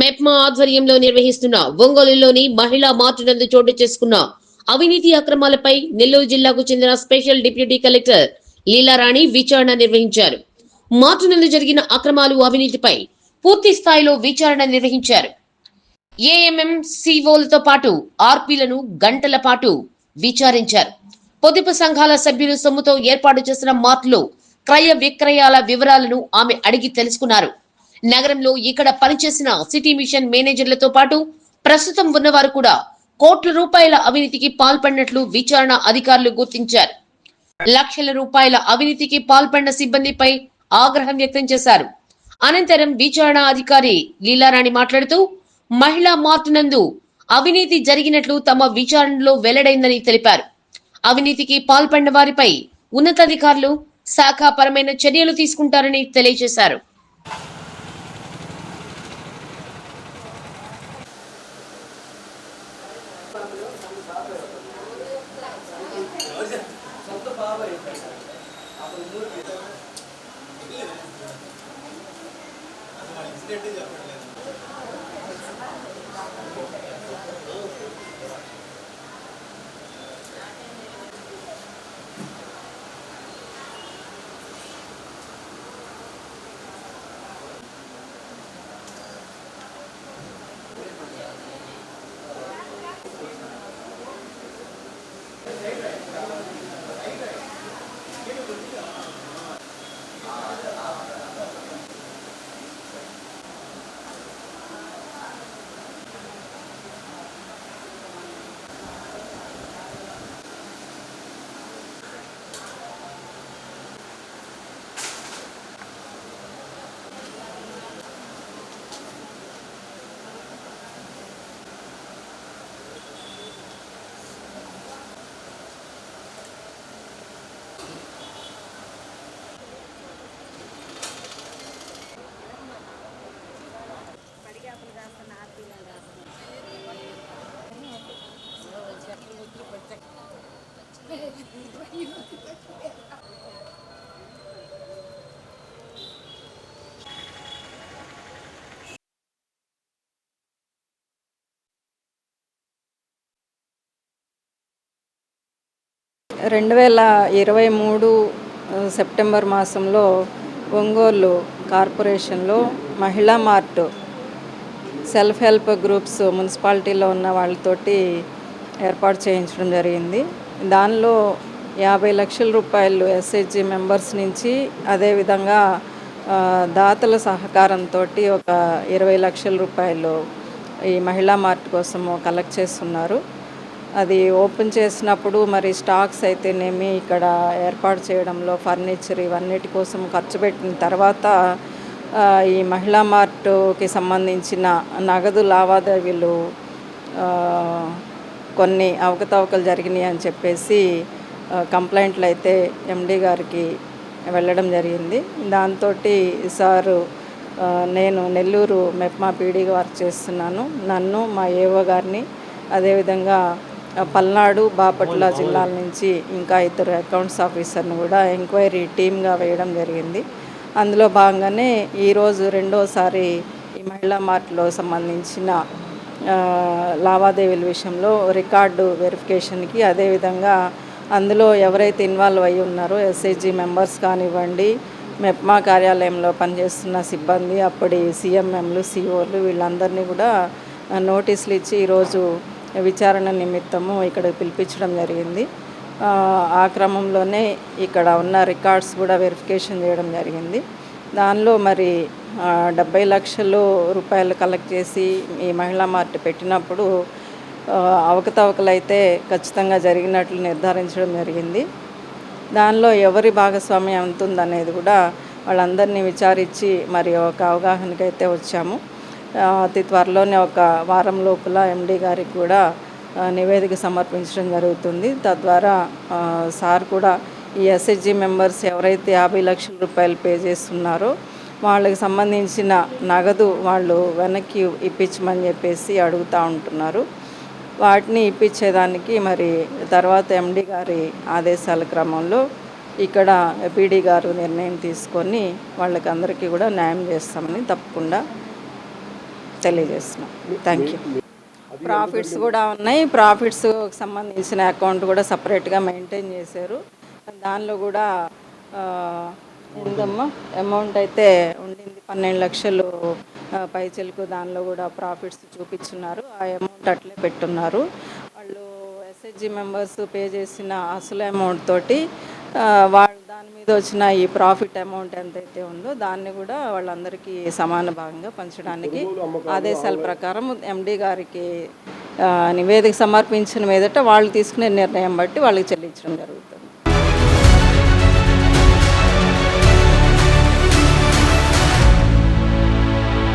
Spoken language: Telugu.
మెప్మా ఆధ్వర్యంలో నిర్వహిస్తున్న ఒంగోలులోని మహిళా మార్టు నందు చోటు చేసుకున్న అవినీతి అక్రమాలపై నెల్లూరు జిల్లాకు చెందిన స్పెషల్ డిప్యూటీ కలెక్టర్ లీలారాణి విచారణ నిర్వహించారు. మార్టు నందు జరిగిన అక్రమాలు అవినీతిపై పూర్తి స్థాయిలో విచారణ నిర్వహించారు. ఏఎంఎం సిఓలతో పాటు ఆర్పీలను గంటల పాటు విచారించారు. పొదుపు సంఘాల సభ్యులు సొమ్ముతో ఏర్పాటు చేసిన మార్ట్లో క్రయ విక్రయాల వివరాలను ఆమె అడిగి తెలుసుకున్నారు. నగరంలో ఇక్కడ పనిచేసిన సిటీ మిషన్ మేనేజర్లతో పాటు ప్రస్తుతం ఉన్నవారు కూడా కోట్ల రూపాయల అవినీతికి పాల్పడినట్లు విచారణ అధికారులు గుర్తించారు. లక్షల రూపాయల అవినీతికి పాల్పడిన సిబ్బందిపై ఆగ్రహం వ్యక్తం చేశారు. అనంతరం విచారణ అధికారి లీలారాణి మాట్లాడుతూ మహిళా మార్టు నందు అవినీతి జరిగినట్లు తమ విచారణలో వెల్లడైందని తెలిపారు. అవినీతికి పాల్పడిన వారిపై ఉన్నతాధికారులు శాఖాపరమైన చర్యలు తీసుకుంటారని తెలియజేశారు. சொந்த பாபா இருக்காங்க அப்புறம் மூணு రెండు వేల ఇరవై మూడు సెప్టెంబర్ మాసంలో ఒంగోలు కార్పొరేషన్లో మహిళా మార్ట్ సెల్ఫ్ హెల్ప్ గ్రూప్స్ మున్సిపాలిటీలో ఉన్న వాళ్ళతోటి ఏర్పాటు చేయించడం జరిగింది. దానిలో యాభై లక్షల రూపాయలు ఎస్హెచ్జి మెంబర్స్ నుంచి అదేవిధంగా దాతల సహకారంతో ఒక ఇరవై లక్షల రూపాయలు ఈ మహిళా మార్ట్ కోసము కలెక్ట్ చేస్తున్నారు. అది ఓపెన్ చేసినప్పుడు మరి స్టాక్స్ అయితేనేమి ఇక్కడ ఏర్పాటు చేయడంలో ఫర్నిచర్ ఇవన్నిటి కోసం ఖర్చు పెట్టిన తర్వాత ఈ మహిళా మార్టుకి సంబంధించిన నగదు లావాదేవీలు కొన్ని అవకతవకలు జరిగినాయి అని చెప్పేసి కంప్లైంట్లు అయితే ఎండి గారికి వెళ్ళడం జరిగింది. దాంతో సారు నేను నెల్లూరు మెప్మా పీడీగా వర్క్ చేస్తున్నాను. నన్ను మా ఏవో గారిని అదేవిధంగా పల్నాడు బాపట్ల జిల్లాల నుంచి ఇంకా ఇద్దరు అకౌంట్స్ ఆఫీసర్ని కూడా ఎంక్వైరీ టీమ్గా వేయడం జరిగింది. అందులో భాగంగానే ఈరోజు రెండోసారి ఈ మహిళా మార్ట్లో సంబంధించిన లావాదేవీల విషయంలో రికార్డు వెరిఫికేషన్కి అదేవిధంగా అందులో ఎవరైతే ఇన్వాల్వ్ అయి ఉన్నారో ఎస్ఐజీ మెంబర్స్ కానివ్వండి మెప్మా కార్యాలయంలో పనిచేస్తున్న సిబ్బంది అప్పటి సీఎంఎంలు సిఓలు వీళ్ళందరినీ కూడా నోటీసులు ఇచ్చి ఈరోజు విచారణ నిమిత్తము ఇక్కడ పిలిపించడం జరిగింది. ఆ, క్రమంలోనే ఇక్కడ ఉన్న రికార్డ్స్ కూడా వెరిఫికేషన్ చేయడం జరిగింది. దానిలో మరి డెబ్బై లక్షలు రూపాయలు కలెక్ట్ చేసి ఈ మహిళా మార్ట్ పెట్టినప్పుడు అవకతవకలైతే అవకతవకలు అయితే ఖచ్చితంగా జరిగినట్లు నిర్ధారించడం జరిగింది. దానిలో ఎవరి భాగస్వామ్యం ఎంత ఉందనేది కూడా వాళ్ళందరినీ విచారించి మరి ఒక అవగాహనకైతే వచ్చాము. అతి త్వరలోనే ఒక వారం లోపల ఎండి గారికి కూడా నివేదిక సమర్పించడం జరుగుతుంది. తద్వారా సార్ కూడా ఈ ఎస్హెచ్జి మెంబర్స్ ఎవరైతే యాభై లక్షల రూపాయలు పే చేస్తున్నారో వాళ్ళకి సంబంధించిన నగదు వాళ్ళు వెనక్కి ఇప్పించమని చెప్పేసి అడుగుతూ ఉంటున్నారు. వాటిని ఇప్పించేదానికి మరి తర్వాత ఎండి గారి ఆదేశాల క్రమంలో ఇక్కడ పీడీ గారు నిర్ణయం తీసుకొని వాళ్ళకి అందరికీ కూడా న్యాయం చేస్తామని తప్పకుండా తెలియజేస్తున్నాం. థ్యాంక్ యూ ప్రాఫిట్స్ కూడా ఉన్నాయి. ప్రాఫిట్స్ సంబంధించిన అకౌంట్ కూడా సపరేట్గా మెయింటైన్ చేశారు. దానిలో కూడా ఎంతమ్మా అమౌంట్ అయితే ఉండింది. పన్నెండు లక్షలు పైచలకు దానిలో కూడా ప్రాఫిట్స్ చూపించున్నారు. ఆ అమౌంట్ అట్లే పెట్టున్నారు. వాళ్ళు ఎస్హెచ్జి మెంబర్స్ పే చేసిన అసలు అమౌంట్ తోటి వాళ్ళు దాని మీద వచ్చిన ఈ ప్రాఫిట్ అమౌంట్ ఎంతైతే ఉందో దాన్ని కూడా వాళ్ళందరికీ సమాన భాగంగా పంచడానికి ఆదేశాల ప్రకారం ఎండి గారికి నివేదిక సమర్పించిన మీదట వాళ్ళు తీసుకునే నిర్ణయం బట్టి వాళ్ళకి చెల్లించడం జరుగుతుంది.